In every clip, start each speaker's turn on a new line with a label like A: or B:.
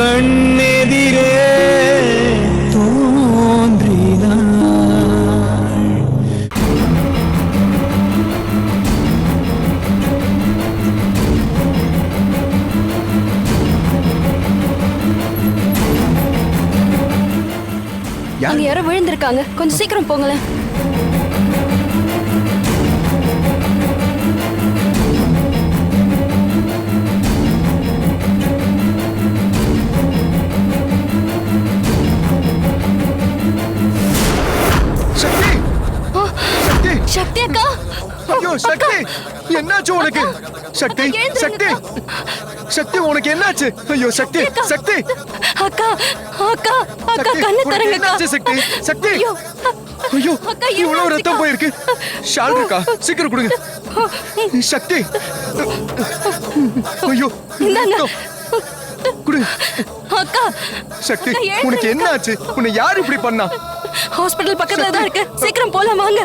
A: கண்ணெதிரே தோன்றினாள்
B: அங்க யாரோ விழுந்திருக்காங்க. கொஞ்சம் சீக்கிரம் போங்களேன்.
C: சக்தி சக்தி.
B: சக்தி
C: உனக்கு என்னாச்சு? ஐயோ சக்தி சக்தி.
B: அக்கா அக்கா அக்கா கண்ணு தரங்க
C: என்னாச்சு சக்தி? சக்தி.
B: ஐயோ அக்கா,
C: இவ்வளவு? ரத்தம் போயிருக்கு. ஷால் இருக்கா? சீக்கிரம் கொடுங்க. சக்தி. ஐயோ. குடு.
B: அக்கா
C: சக்தி. உனக்கு என்னாச்சு? உன்னை யார் இப்படி பண்ணா?
B: ஹாஸ்பிடல் பக்கத்துல தான் இருக்கு. சீக்கிரம் போலாம் வாங்க.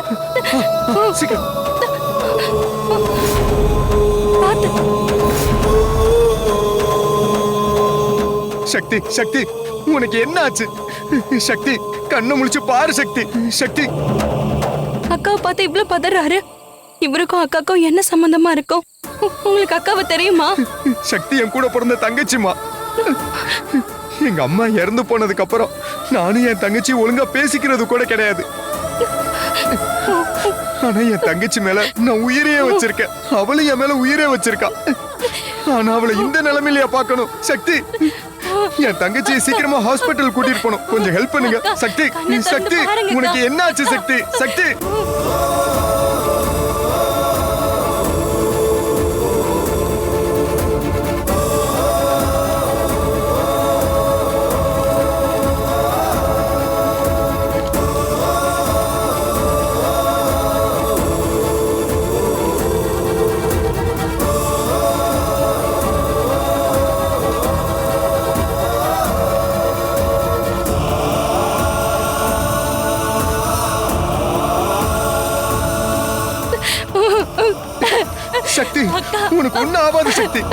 C: சீக்கிரம். சக்தி சக்தி உனக்கு என்னாச்சு? சக்தி கண்ணை முழிச்சு பாரு சக்தி சக்தி.
B: அக்காவை பார்த்து இவ்ளோ பதறாரு? இவருக்கும் அக்காக்கும் என்ன சம்பந்தமா இருக்கும்? உங்களுக்கு அக்காவை தெரியுமா?
C: சக்தி என் கூட பிறந்த தங்கச்சிமா எங்க அம்மா இறந்து போனதுக்கு அப்புறம் நானும் என் தங்கச்சி ஒழுங்கா பேசிக்கிறது கூட கிடையாது. ஆனா என் தங்கச்சி மேல நான் உயிரையே வச்சிருக்கேன். அவளும் என் மேல உயிரே வச்சிருக்கா. ஆனா அவளை இந்த நிலைமையிலயா பார்க்கணும். சக்தி என் தங்கச்சியை சீக்கிரமா ஹாஸ்பிட்டல் கூட்டிட்டு போகணும். கொஞ்சம் ஹெல்ப் பண்ணுங்க. சக்தி சக்தி. உனக்கு என்னாச்சு சக்தி சக்தி? சக்தி!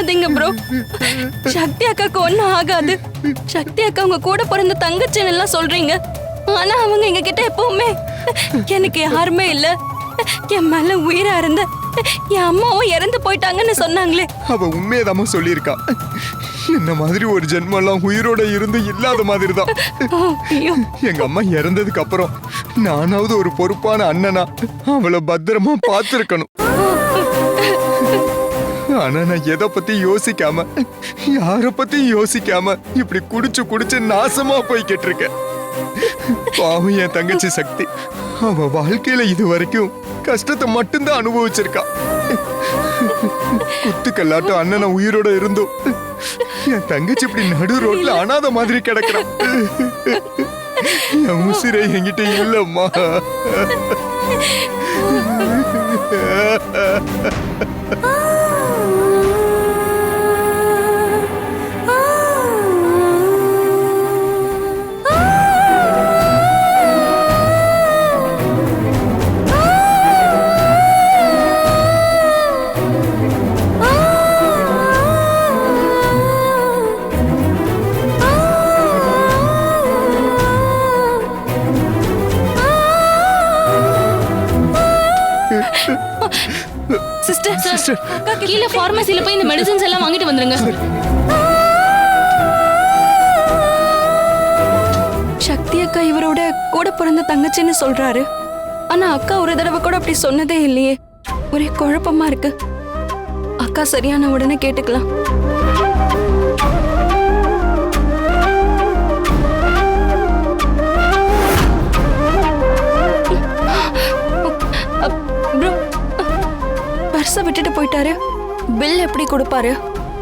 B: அழாதீங்க ப்ரோ சக்தி அக்காக்கு ஒண்ணும் ஆகாது. சக்தி அக்கா உங்க கூட பிறந்த தங்கச்சின்னு எல்லாம் சொல்றீங்க. ஆனா அவங்க எங்க கிட்ட எப்பவுமே எனக்கு யாருமே இல்ல. என் மேல உயிரா இருந்த என் அம்மாவும் இறந்து போயிட்டாங்கன்னு சொன்னாங்களே.
C: அவ உண்மையதாம சொல்லியிருக்கா. என்ன மாதிரி ஒரு ஜென்மெல்லாம் உயிரோட இருந்து இல்லாத மாதிரி தான் எங்க அம்மா இறந்ததுக்கு அப்புறம் நானாவது ஒரு பொறுப்பான அண்ணனா. அவளை பத்திரமா பார்த்திருக்கணும். ஆனா நான் எதை பத்தி யோசிக்காம யார பத்தி யோசிக்காம இப்படி குடிச்சு குடிச்சு நாசமா போய்கிட்டு இருக்கேன். பாவம் என் தங்கச்சி சக்தி. அவ வாழ்க்கையில இது வரைக்கும் கஷ்டத்தை மட்டும்தான் அனுபவிச்சிருக்கா. குத்துக்கல்லாட்டம் அண்ணனை உயிரோட இருந்தோம் என் தங்கச்சி இப்படி நடு ரோட்ல அனாத மாதிரி கிடக்குறான் என் உசிரை என்கிட்ட இல்லம்மா.
B: அக்கா கீழே ஃபார்மசில போய் இந்த மெடிசன்ஸ் எல்லாம் வாங்கிட்டு வந்துருங்க. சக்தி அக்கா இவரோட கூட பிறந்த தங்கச்சின்னு சொல்றாரு. ஆனா அக்கா ஒரு தடவை கூட அப்படி சொன்னதே இல்லையே. ஒரே குழப்பமா இருக்கு. அக்கா சரியான உடனே கேட்டுக்கலாம். பர்ஸை விட்டுட்டு போயிட்டாரு. பில் எப்படி கொடுப்பாரு?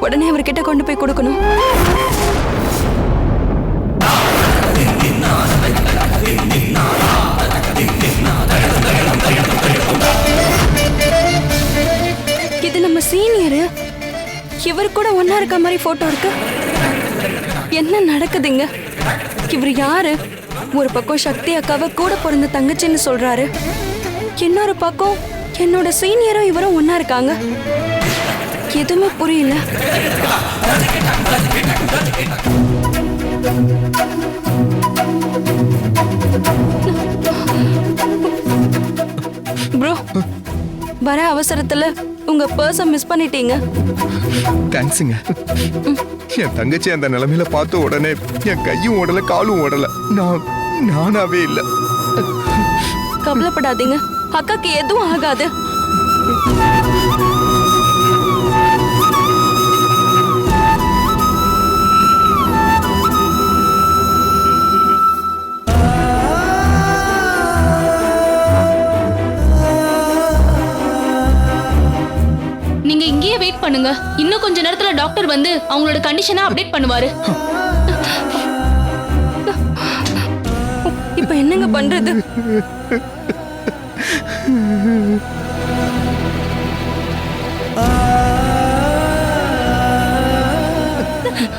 B: உடனே அவர்கிட்ட கொண்டு போய் கொடுக்கணும். இது நம்ம சீனியரு. இவர் கூட ஒன்னா இருக்க மாதிரி போட்டோ இருக்கு. என்ன நடக்குதுங்க? இவர் யாரு? ஒரு பக்கம் சக்தி அக்காவை கூட பிறந்த தங்கச்சின்னு சொல்றாரு. இன்னொரு பக்கம் என்னோட சீனியரும் இவரும் ஒன்னா இருக்காங்க. எதுவுமே புரியல. ப்ரோ வர அவசரத்துல உங்க பர்ஸ மிஸ் பண்ணிட்டீங்க.
C: தேங்க்ஸுங்க என் தங்கச்சி அந்த நிலைமையில பார்த்த உடனே என் கையும் ஓடல காலும் ஓடல. நான் நானாவே இல்லை.
B: கவலைப்படாதீங்க. அக்காக்கு எதுவும் ஆகாது
D: நீங்க இங்கேயே வெயிட் பண்ணுங்க. இன்னும் கொஞ்ச நேரத்துல டாக்டர் வந்து அவங்களோட கண்டிஷனை அப்டேட் பண்ணுவாரு.
B: இப்ப என்னங்க பண்றது?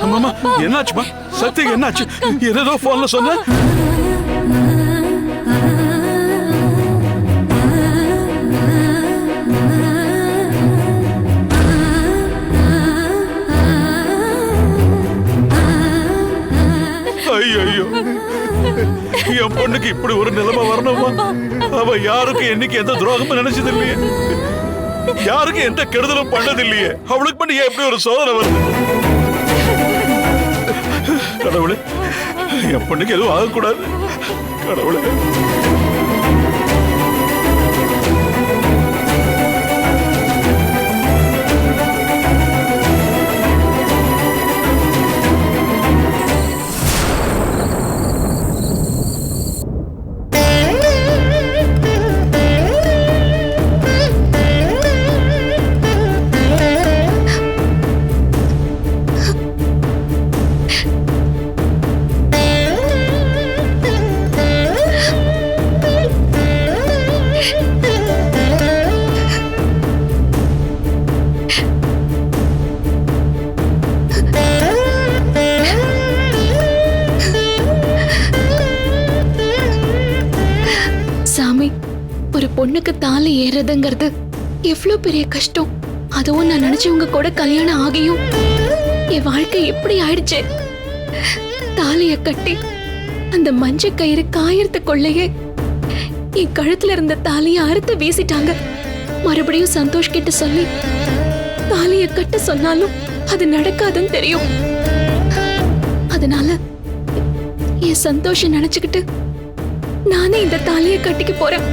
E: அம்மாமா என்னாச்சுமா சக்திக்கு என்னாச்சு? ஏதோ போன்ல சொன்ன? என் பொண்ணுக்கு இப்படி ஒரு நிலைமை வரணுமா? அவ யாருக்கும் என்னைக்கு எந்த துரோகமும் நினைச்சது இல்லையே யாருக்கும் எந்த கெடுதலும் பண்ணது இல்லையே அவளுக்கு மட்டும் ஏன் இப்படி ஒரு சோதனை வருது? கடவுளே என் பொண்ணுக்கு எதுவும் ஆகக்கூடாது. கடவுளே.
D: ஒரு பொண்ணுக்கு தாலி ஏறுறதுங்கிறது எவ்வளோ பெரிய கஷ்டம்? அதுவும் நான் நினைச்சவங்க கூட கல்யாணம் ஆகியும். என் வாழ்க்கை எப்படி ஆயிடுச்சு? தாலிய கட்டி அந்த மஞ்ச கயிறு காயறதுக்குள்ளேயே என் கழுத்துல இருந்த தாலிய அறுத்து வீசிட்டாங்க. மறுபடியும் சந்தோஷ் கிட்ட சொல்லி தாலிய கட்ட சொன்னாலும் அது நடக்காதுன்னு தெரியும். அதனால என் சந்தோஷம் நினைச்சுக்கிட்டு நானே இந்த தாலியை கட்டிக்கு போறேன்.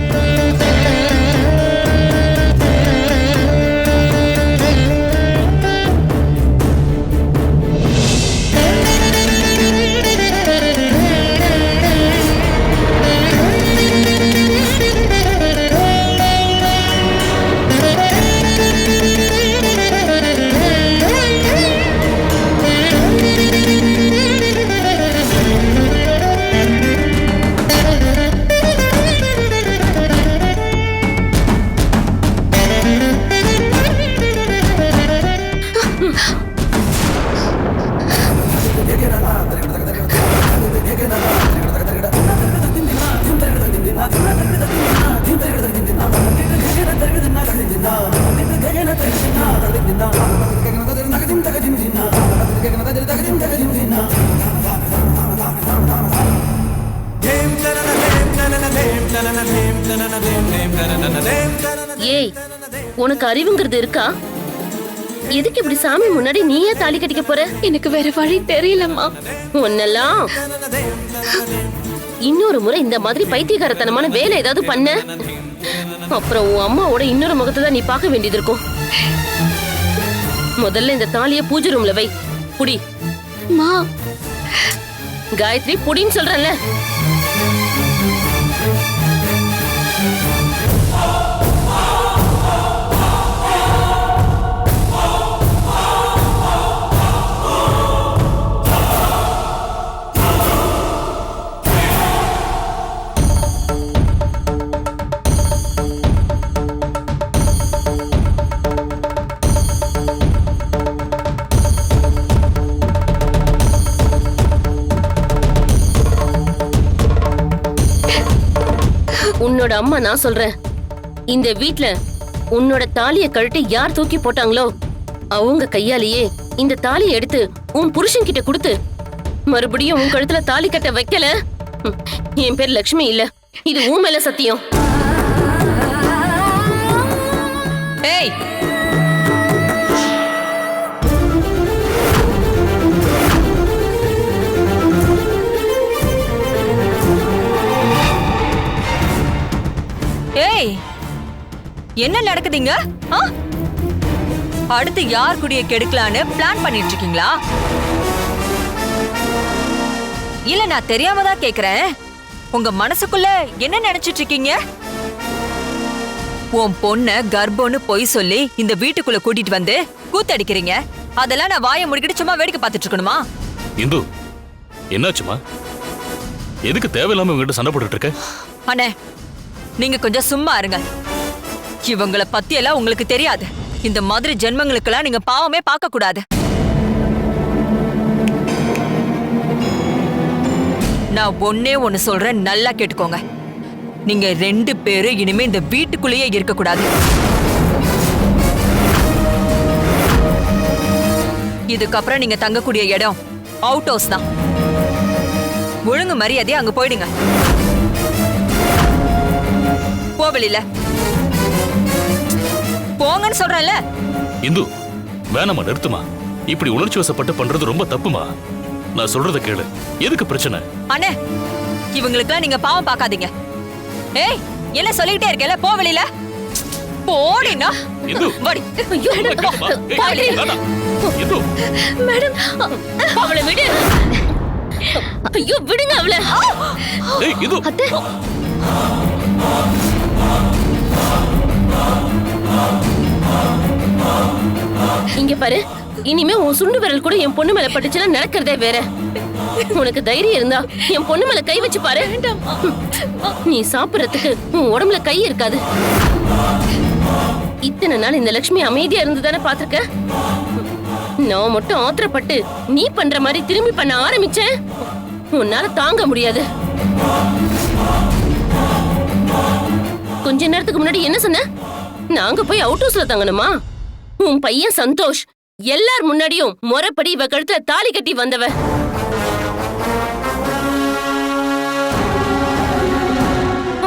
F: ஏய் உனக்கு அறிவுங்கிறது இருக்கா? எதுக்கு இப்படி சாமி முன்னாடி நீயே தாலி கட்டிக்க போற?
D: எனக்கு வேற வழி தெரியலம்மா.
F: உன்னெல்லாம். இன்னொரு முறை இந்த மாதிரி பைத்தியகாரத்தனமான வேலை ஏதாவது பண்ண. அப்புறம் உன் அம்மாவோட இன்னொரு முகத்தை தான் நீ பார்க்க வேண்டியது இருக்கும். முதல்ல இந்த தாலிய பூஜை ரூம்ல வை. புடி.
D: மா.
F: காயத்ரி புடின்னு சொல்றேன்ல. அம்மா நான் சொல்றேன். இந்த வீட்ல உன்னோட தாலிய கழட்டி யார் தூக்கி போட்டாங்களோ அவங்க கையாலேயே இந்த தாலியை எடுத்து உன் புருஷன் கிட்ட கொடுத்து மறுபடியும் உன் கழுத்துல தாலி கட்ட வைக்கல? என் பேர் லக்ஷ்மி இல்ல இது உன் மேல சத்தியம்.
G: ஏய் என்ன நடக்குதுங்க? அடுத்து யார் குடிய கெடுக்கலான்னு பிளான் பண்ணிட்டு இருக்கீங்களா இல்ல நான் தெரியாம தான் கேக்குறேன். உங்க மனசுக்குள்ள என்ன நினைச்சிட்டு இருக்கீங்க உன் பொண்ண கர்ப்பம்னு பொய் சொல்லி இந்த வீட்டுக்குள்ள கூட்டிட்டு வந்து கூத்தடிக்கிறீங்க. அதெல்லாம் நான் வாயை முடிக்கிட்டு சும்மா வேடிக்கை பார்த்துட்டு இருக்கணுமா
E: இந்து என்னாச்சுமா? எதுக்கு தேவையில்லாம இவங்கிட்ட சண்டை போட்டுட்டு இருக்க
G: அண்ணே நீங்க கொஞ்சம் சும்மா இருங்க. இவங்களை பத்தி எல்லாம் உங்களுக்கு தெரியாது. இந்த மாதிரி ஜென்மங்களுக்கெல்லாம் நீங்க பாவமே பார்க்க கூடாது நான் ஒன்னே ஒன்னு சொல்றேன் நல்லா கேட்டுக்கோங்க. நீங்க ரெண்டு பேரும் இனிமே இந்த வீட்டுக்குள்ளேயே இருக்க கூடாது இதுக்கப்புறம் நீங்க தங்கக்கூடிய இடம் அவுட் ஹவுஸ் தான். ஒழுங்கு மரியாதையா அங்க போயிடுங்க. போவலில்லை போங்கன்னு சொல்றேன்ல.
E: இந்து வேணாமா நிறுத்துமா இப்படி உணர்ச்சி வசப்பட்டு பண்றது ரொம்ப தப்புமா? நான் சொல்றத கேளு. எதுக்கு பிரச்சனை?
G: அண்ணே இவங்களுக்குலாம் நீங்க பாவம் பார்க்காதீங்க. ஏய் என்ன சொல்லிக்கிட்டே இருக்கேல போ வெளியில. போடினா
E: இந்து
G: வாடி.
E: இந்து.
F: மேடம். அவளை விடு. ஐயோ விடுங்க அவளை.
E: ஏய் இந்து.
F: அத்தை. இங்க பாரு இனிமே உன் சுண்டு விரல் கூட என் பொண்ணு மேல பட்டுச்சுன்னா நடக்கிறதே வேற. உனக்கு தைரியம் இருந்தா என் பொண்ணு மேல கை வச்சு பாரு. நீ சாப்பிடுறதுக்கு உன் உடம்புல கை இருக்காது. இத்தனை நாள் இந்த லட்சுமி அமைதியா இருந்து தானே பாத்திருக்க நான் மட்டும் ஆத்திரப்பட்டு நீ பண்ற மாதிரி திரும்பி பண்ண ஆரம்பிச்சேன். உன்னால தாங்க முடியாது. கொஞ்ச நேரத்துக்கு முன்னாடி என்ன சொன்ன? நாங்க போய் அவுட் ஹவுஸ்ல தங்கணுமா? உன் பையன் சந்தோஷ். எல்லார் முன்னாடியும் முறைப்படி இவ கழுத்துல தாலி கட்டி வந்தவ.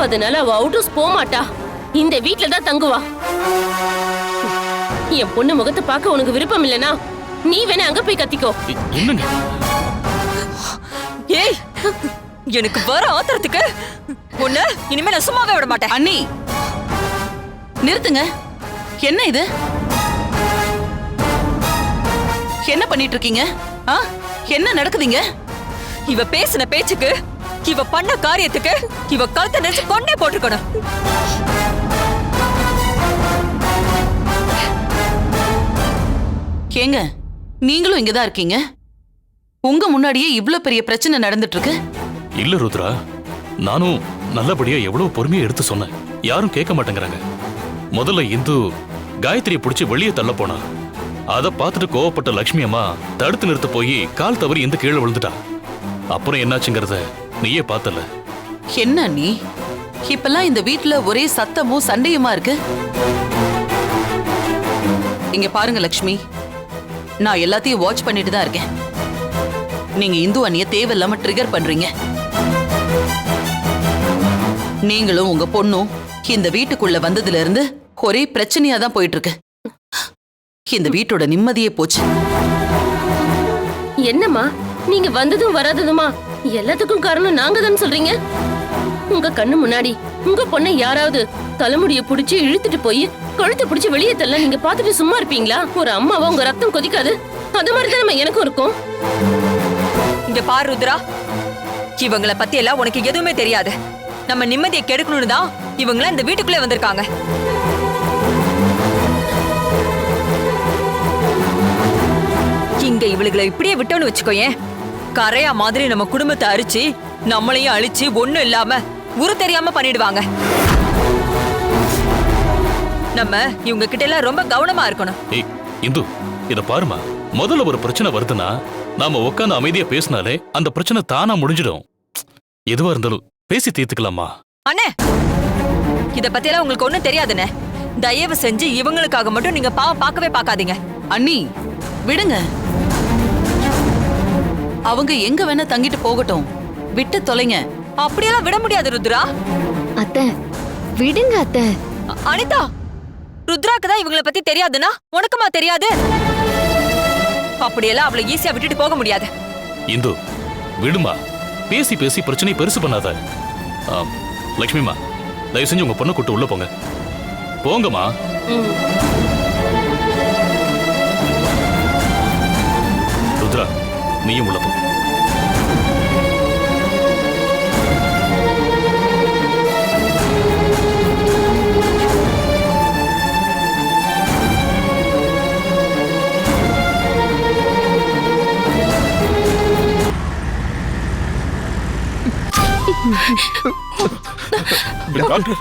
F: அதனால அவ அவுட் ஹவுஸ் போக மாட்டா. இந்த வீட்ல தான் தங்குவா. என் பொண்ணு முகத்தை பார்க்க உனக்கு விருப்பம் இல்லனா நீ வேணா அங்க போய் கத்திக்கோ.
G: ஏய் எனக்கு வர ஆத்திரத்துக்கு ஒண்ணு இனிமே நான் சும்மாவே விட மாட்டேன்.
H: அண்ணி நிறுத்துங்க. என்ன இது? என்ன பண்ணிட்டு இருக்கீங்க ஆ? என்ன நடக்குதுங்க?
G: இவ பேசின பேச்சுக்கு இவ பண்ண காரியத்துக்கு இவ கழுத்தை நெரிச்சு கொண்டே போட்டிருக்கணும்.
H: ஏங்க நீங்களும் இங்கதான் இருக்கீங்க? உங்க முன்னாடியே இவ்ளோ பெரிய பிரச்சனை நடந்துட்டு இருக்கு
E: இல்ல ருத்ரா நானும் நல்லபடியா எவ்வளவு பொறுமையா எடுத்து சொன்னேன். யாரும் கேட்க மாட்டேங்கிறாங்க. முதல்ல இந்து காயத்ரியை பிடிச்சி வெளியே தள்ள போனா அதை பார்த்துட்டு கோவப்பட்ட லக்ஷ்மி அம்மா தடுத்து நிறுத்த போய் கால் தவறி இந்த கீழே விழுந்துட்டா. அப்புறம் என்னாச்சுங்கிறத நீயே பார்த்தல.
H: என்ன நீ இப்பெல்லாம் இந்த வீட்டுல ஒரே சத்தமும் சண்டையுமா இருக்கு? இங்க பாருங்க லக்ஷ்மி. நான் எல்லாத்தையும் வாட்ச் பண்ணிட்டு தான் இருக்கேன். நீங்க இந்து அணிய தேவையில்லாம ட்ரிகர் பண்றீங்க. நீங்களும் உங்க பொண்ணும் இந்த வீட்டுக்குள்ள வந்ததுல இருந்து ஒரே பிரச்சனையா தான் போயிட்டு இருக்கு இந்த வீட்டோட நிம்மதியே போச்சு.
F: என்னம்மா? நீங்க வந்ததும் வராததுமா? எல்லாத்துக்கும் காரணம் நாங்க தான் சொல்றீங்க? உங்க கண்ணு முன்னாடி உங்க பொண்ணை யாராவது தலைமுடிய புடிச்சு இழுத்துட்டு போய் கழுத்தை புடிச்சு வெளியே தள்ள நீங்க பாத்துட்டு சும்மா இருப்பீங்களா? ஒரு அம்மாவா உங்க ரத்தம் கொதிக்காது? அது மாதிரி தான் எனக்கும் இருக்கும்.
G: இங்க பாரு ருத்ரா. இவங்கள பத்தி எல்லாம் உனக்கு எதுவுமே தெரியாது. நம்ம நிம்மதியை கெடுக்கணும்னு தான் இவங்கள இந்த வீட்டுக்குள்ளே வந்திருக்காங்க. இங்க இவளுகளை இப்படியே விட்டோன்னு வச்சுக்கோயேன் கரையா மாதிரி நம்ம குடும்பத்தை அரிச்சு நம்மளையும் அழிச்சு ஒண்ணும் இல்லாம உரு தெரியாம பண்ணிடுவாங்க. நம்ம இவங்க கிட்ட எல்லாம் ரொம்ப கவனமா இருக்கணும்.
E: ஏய் இந்து இத பாருமா. முதல்ல ஒரு பிரச்சனை வருதுன்னா நாம உட்காந்து அமைதியா பேசினாலே அந்த பிரச்சனை தானா முடிஞ்சிடும். எதுவா இருந்தாலும் பேசி தீர்த்துக்கலாமா?
G: அண்ணே இத பத்தியெல்லாம் உங்களுக்கு ஒண்ணும் தெரியாதுண்ணே. தயவு செஞ்சு இவங்களுக்காக மட்டும் நீங்க பாவம் பார்க்கவே பார்க்காதீங்க.
H: அண்ணி விடுங்க. அவங்க எங்க வேணா தங்கிட்டு போகட்டும். விட்டு தொலைங்க.
G: அப்படியெல்லாம் விட முடியாது ருத்ரா.
A: அத்தை விடுங்க அத்தை.
G: அனிதா ருத்ராக்கு தான் இவங்கள பத்தி தெரியாதுன்னா உனக்குமா தெரியாது? அப்படியெல்லாம் அவளை ஈஸியா விட்டுட்டு போக முடியாது.
I: இந்து விடுமா? பேசி பேசி பிரச்சனையை பெருசு பண்ணாத. லக்ஷ்மிமா தயவு செஞ்சு உங்க பொண்ணை கூட்டு உள்ள போங்க. போங்கம்மா. உள்ள போ
E: டாக்டர்.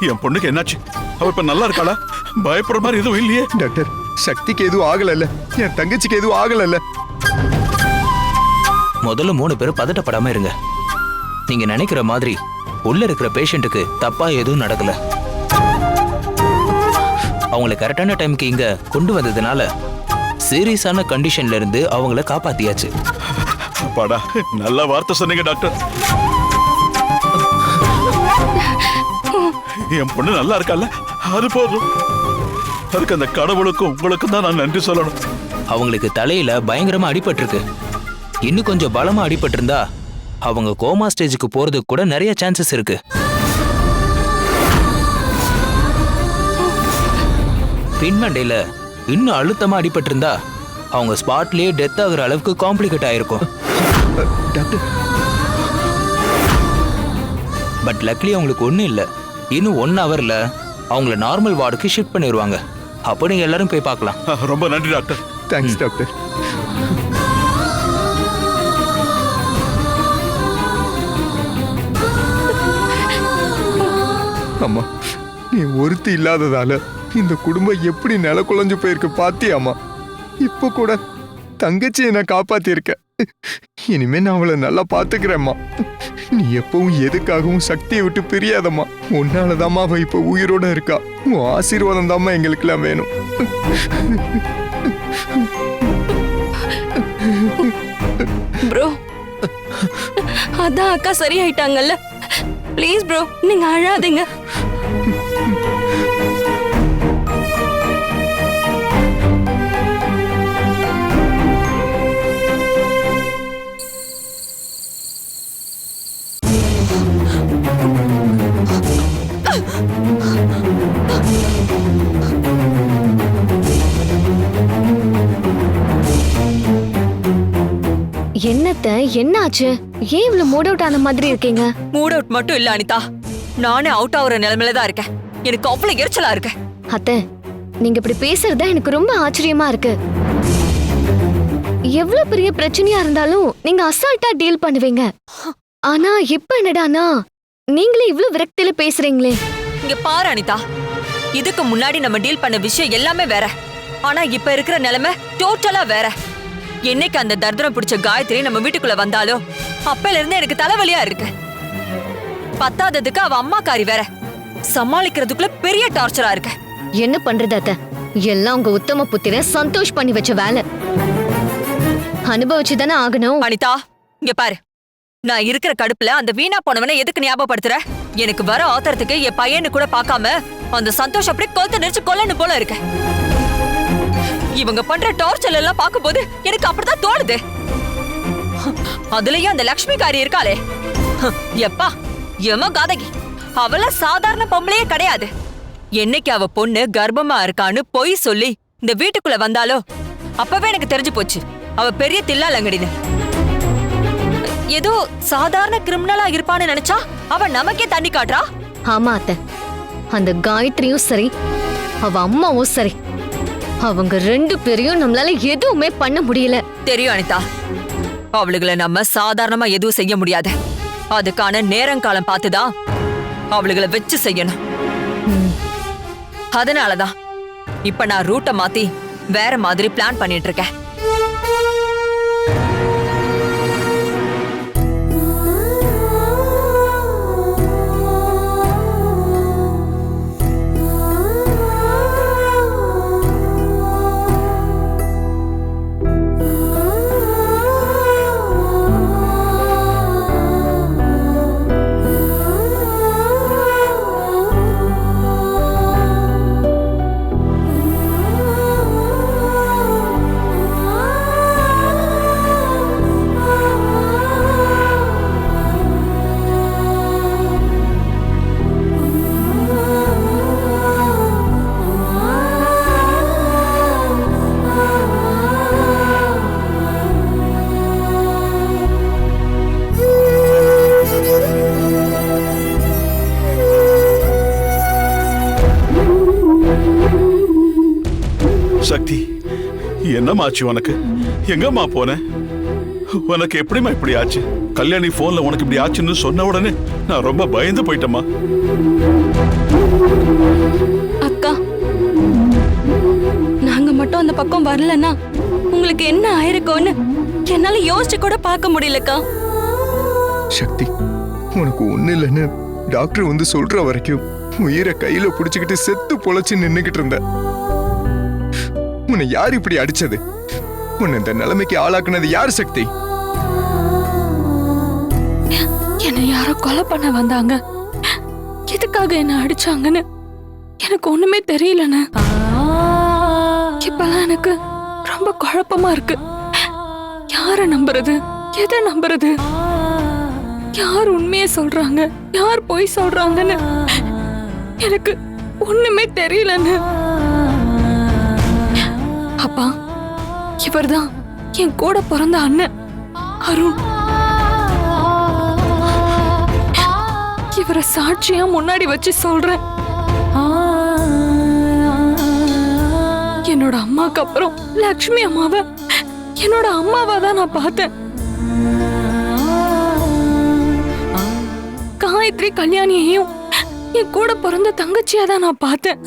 E: என் பொண்ணுக்கு என்னாச்சு? அவ இப்ப நல்லா இருக்காளா? பயப்படுற மாதிரி எதுவும் இல்லையே.
C: டாக்டர் சக்திக்கு எதுவும் ஆகலல்ல. என் தங்கச்சிக்கு எதுவும் ஆகலல்ல.
J: முதல்ல மூணு பேரும் பதட்டப்படாம இருங்க. நீங்க நினைக்கிற மாதிரி உள்ள இருக்கிற பேஷண்ட்டுக்கு தப்பா எதுவும் நடக்கல. அவங்கள கரெக்டான டைம்க்கு இங்க கொண்டு வந்ததுனால சீரியஸான கண்டிஷன்ல இருந்து அவங்கள காப்பாத்தியாச்சு.
E: அப்பாடா நல்ல வார்த்தை சொன்னீங்க டாக்டர். என் பொண்ணு நல்லா இருக்கால அது போதும். அதுக்கு அந்த கடவுளுக்கும் உங்களுக்கும் தான் நான் நன்றி சொல்லணும்.
J: அவங்களுக்கு தலையில பயங்கரமா அடிபட்டிருக்கு. இன்னும் கொஞ்சம் பலமா அடிபட்டிருந்தா அவங்க கோமா ஸ்டேஜுக்கு போறதுக்கு கூட நிறைய சான்சஸ் இருக்கு. பின்மண்டையில இன்னும் அழுத்தமா அடிபட்டிருந்தா அவங்க ஸ்பாட்லயே டெத் ஆகுற அளவுக்கு காம்ப்ளிகேட் ஆயிருக்கும்.
C: டாக்டர்.
J: பட் லக்லி அவங்களுக்கு ஒன்றும் இல்லை. இன்னும் ஒன் ஹவர்ல அவங்கள நார்மல் வார்டுக்கு ஷிஃப்ட் பண்ணிடுவாங்க அப்போ நீங்க எல்லாரும் போய் பார்க்கலாம்.
E: ரொம்ப நன்றி டாக்டர்.
C: Thanks doctor. அம்மா நீ ஒருத்தி இல்லாததால இந்த குடும்பம் எப்படி நில குழஞ்சு போயிருக்கு பாத்தியாமா இப்போ கூட தங்கச்சி என்ன காப்பாத்திருக்க இனிமே நான் அவளை நல்லா பாத்துக்கிறேம்மா. நீ எப்பவும் எதுக்காகவும் சக்தியை விட்டு பிரியாதம்மா. உன்னாலதாம்மா அவ இப்ப உயிரோட இருக்கா. உன் ஆசீர்வாதம் தாம்மா எங்களுக்கெல்லாம் வேணும்.
B: ப்ரோ அதான் அக்கா சரியாயிட்டாங்கல்ல. ப்ளீஸ் ப்ரோ நீங்க அழாதீங்க.
A: என்னத்த என்னாச்சு? ஏன் இவ்வளவு மூட் அவுட் ஆன மாதிரி இருக்கீங்க?
G: மூட் அவுட் மட்டும் இல்ல அனிதா. நானே அவுட் ஆகுற நிலைமையில தான் இருக்கேன். எனக்கு அவ்வளவு எரிச்சலா இருக்கு.
A: அத்தை நீங்க இப்படி பேசுறதா எனக்கு ரொம்ப ஆச்சரியமா இருக்கு. எவ்வளவு பெரிய பிரச்சனையா இருந்தாலும் நீங்க அசால்ட்டா டீல் பண்ணுவீங்க. ஆனா இப்ப என்னடானா நீங்களே இவ்ளோ விரக்தியில பேசுறீங்களே.
G: இங்க பாரு அனிதா. இதுக்கு முன்னாடி நம்ம டீல் பண்ண விஷயம் எல்லாமே வேற. ஆனா இப்ப இருக்கிற நிலைமை டோட்டலா வேற. என்னைக்கு அந்த தர்தனம் பிடிச்ச காயத்ரி நம்ம வீட்டுக்குள்ள வந்தாலோ அப்பையில இருந்து எனக்கு தலைவலியா இருக்கு. பத்தாததுக்கு அவ அம்மாக்காரி வேற. சமாளிக்கிறதுக்குள்ள பெரிய டார்ச்சரா இருக்கு.
A: என்ன பண்றது அத்தை? எல்லாம் உங்க உத்தம புத்திர சந்தோஷ் பண்ணி வச்ச வேலை. அனுபவிச்சு தானே ஆகணும்.
G: அனிதா இங்க பாரு. நான் இருக்கிற கடுப்புல அந்த வீணா போனவனை எதுக்கு ஞாபகப்படுத்துற? எனக்கு வர ஆத்திரத்துக்கு என் பையனு கூட பார்க்காம அந்த சந்தோஷம் அப்படியே கொளுத்து நெரிச்சு கொல்லணும் போல இருக்கு. இவங்க பண்ற டார்ச்சர் எல்லாம் பார்க்கும்போது எனக்கு அப்படிதான் தோணுது. அதுலயும் அந்த லக்ஷ்மி காரி இருக்காளே. எப்பா எம காதகி. அவள சாதாரண பொம்பளையே கிடையாது. என்னைக்கு அவ பொண்ணு கர்ப்பமா இருக்கான்னு பொய் சொல்லி இந்த வீட்டுக்குள்ள வந்தாலோ அப்பவே எனக்கு தெரிஞ்சு போச்சு. அவ பெரிய தில்லாலங்கடின்னு ஏதோ சாதாரண கிரிமினலா இருப்பான்னு நினைச்சா அவ நமக்கே தண்ணி காட்டுறா?
A: ஆமா அத்தை. அந்த காயத்ரியும் சரி அவ அம்மாவும் சரி. அவங்க ரெண்டு பேரையும் நம்மளால எதுவுமே பண்ண முடியல.
G: தெரியும் அனிதா. அவளுகளை நம்ம சாதாரணமா எதுவும் செய்ய முடியாது. அதுக்கான நேரங்காலம் பார்த்துதான் அவளுகளை வச்சு செய்யணும். அதனாலதான் இப்ப நான் ரூட்டை மாத்தி வேற மாதிரி பிளான் பண்ணிட்டு இருக்கேன்.
E: என்னமாச்சு உனக்கு? எங்கம்மா போன? உனக்கு எப்படிம்மா இப்படி ஆச்சு? கல்யாணி போன்ல உனக்கு இப்படி ஆச்சுன்னு சொன்ன உடனே நான் ரொம்ப பயந்து போயிட்டேம்மா.
B: அக்கா நாங்க மட்டும் அந்த பக்கம் வரலன்னா உங்களுக்கு என்ன ஆயிருக்கும்னு என்னால யோசிச்சு கூட பார்க்க முடியலக்கா.
C: சக்தி உனக்கு ஒண்ணு இல்லைன்னு டாக்டர் வந்து சொல்ற வரைக்கும் உயிரை கையில புடிச்சுக்கிட்டு செத்து பொழைச்சு நின்னுகிட்டு இருந்த. உன்னை யார் இப்படி அடிச்சது? உன்னை இந்த நிலைமைக்கு ஆளாக்குனது யார் சக்தி?
A: என்னை யாரோ கொலை பண்ண வந்தாங்க. எதுக்காக என்ன அடிச்சாங்கன்னு எனக்கு ஒண்ணுமே தெரியலண்ணே. இப்பெல்லாம் எனக்கு ரொம்ப குழப்பமா இருக்கு. யார நம்புறது? எதை நம்புறது? யார் உண்மையை சொல்றாங்க? யார் பொய் சொல்றாங்கன்னு எனக்கு ஒண்ணுமே தெரியலன்னு அப்பா இவர்தான் என் கூட பிறந்த அண்ணன் அருண். இவரை சாட்சியா முன்னாடி வச்சு சொல்றேன். என்னோட அம்மாக்கு அப்புறம் லக்ஷ்மி அம்மாவை என்னோட அம்மாவா தான் நான் பார்த்தேன். காயத்ரி கல்யாணியையும் என் கூட பிறந்த தங்கச்சியா தான் நான் பார்த்தேன்.